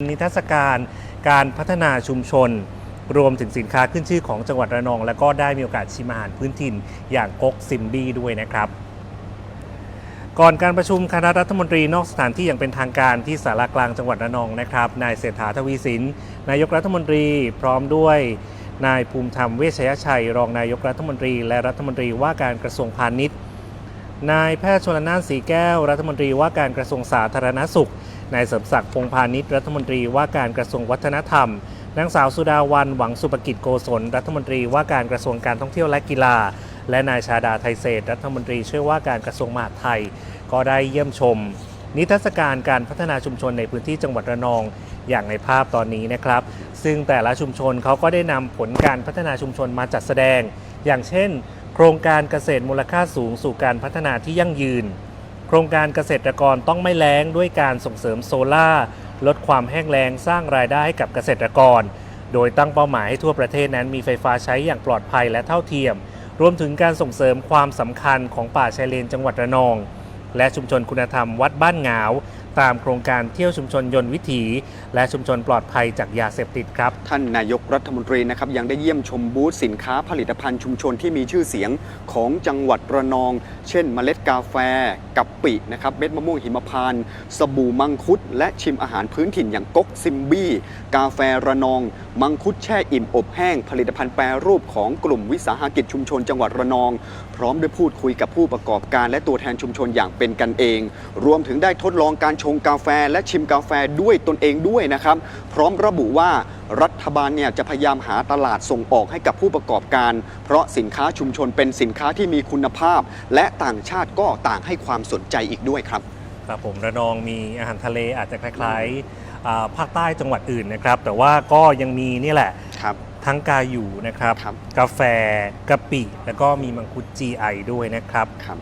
นิทรรศการการพัฒนาชุมชน รวมถึงสินค้าขึ้นชื่อของจังหวัดระนอง และก็ได้มีโอกาสชิมอาหารพื้นถิ่นอย่างก๊กซิมบี้ด้วยนะครับก่อนการประชุมคณะรัฐมนตรีนอกสถานที่อย่างเป็นทางการที่สารากลางจังหวัดระนองนะครับนายเศรษฐาทวีสิน นายกรัฐมนตรีพร้อมด้วยนายภูมิธรรมเวชยชัย รองนายกรัฐมนตรี และรัฐมนตรีว่าการกระทรวงพาณิชย์ นายแพทย์ชลนานสีแก้ว รัฐมนตรีว่าการกระทรวงสาธารณสุข นายเสริมศักดิ์พงพาณิชย์รัฐมนตรีว่าการกระทรวงวัฒนธรรม นางสาวสุดาวันหวังสุปกิจโกศล รัฐมนตรีว่าการกระทรวงการท่องเที่ยวและกีฬา และนายชาดาไทยเศษรัฐมนตรีช่วยว่าการกระทรวงมหาดไทย ก็ได้เยี่ยมชม นิทรรศการการพัฒนาชุมชนในพื้นที่จังหวัดระนองอย่างในภาพตอนนี้นะครับ ซึ่งแต่ละชุมชนเขาก็ได้นำผลการพัฒนาชุมชนมาจัดแสดง อย่างเช่น ครงการเกษตรมูลค่าสูงสู่การพัฒนาที่ยั่งยืน โครงการเกษตรกรต้องไม่แล้งด้วยการส่งเสริมโซล่าลดความแห้งแล้งสร้างรายได้ให้กับเกษตรกร โดยตั้งเป้าหมายให้ทั่วประเทศนั้นมีไฟฟ้าใช้อย่างปลอดภัยและเท่าเทียม รวมถึงการส่งเสริมความสำคัญของป่าชายเลนจังหวัดระนอง และชุมชนคุณธรรมวัดบ้านหงาว ตามโครงการเที่ยวชุมชนยนต์วิถี และชุมชนปลอดภัยจากยาเสพติดครับ ท่านนายกรัฐมนตรีนะครับยังได้เยี่ยมชมบูธสินค้าผลิตภัณฑ์ชุมชนที่มีชื่อเสียงของจังหวัดระนอง เช่น เมล็ดกาแฟกะปินะครับเม็ดมะม่วงหิมพานต์สบู่มังคุด และชิมอาหารพื้นถิ่นอย่างก๊กซิมบี้ กาแฟระนอง มังคุดแช่อิ่มอบแห้ง ผลิตภัณฑ์แปรรูปของกลุ่มวิสาหกิจชุมชนจังหวัดระนอง พร้อมด้วยพูดคุยกับผู้ประกอบการและตัวแทนชุมชนอย่างเป็นกันเอง รวมถึงได้ทดลองการชงกาแฟและชิมกาแฟด้วยตนเองด้วยนะครับ พร้อมระบุว่ารัฐบาลเนี่ยจะพยายามหาตลาดส่งออกให้กับผู้ประกอบการ เพราะสินค้าชุมชนเป็นสินค้าที่มีคุณภาพ และต่างชาติก็ต่างให้ความสนใจอีกด้วยครับครับผมระนองมีอาหารทะเลอาจจะคล้ายๆอ่าภาคใต้จังหวัดอื่นนะครับ แต่ว่าก็ยังมีนี่แหละครับทั้งกาอยู่นะครับครับกาแฟกะปิ แล้วก็มีมังคุด GI ด้วยนะครับครับ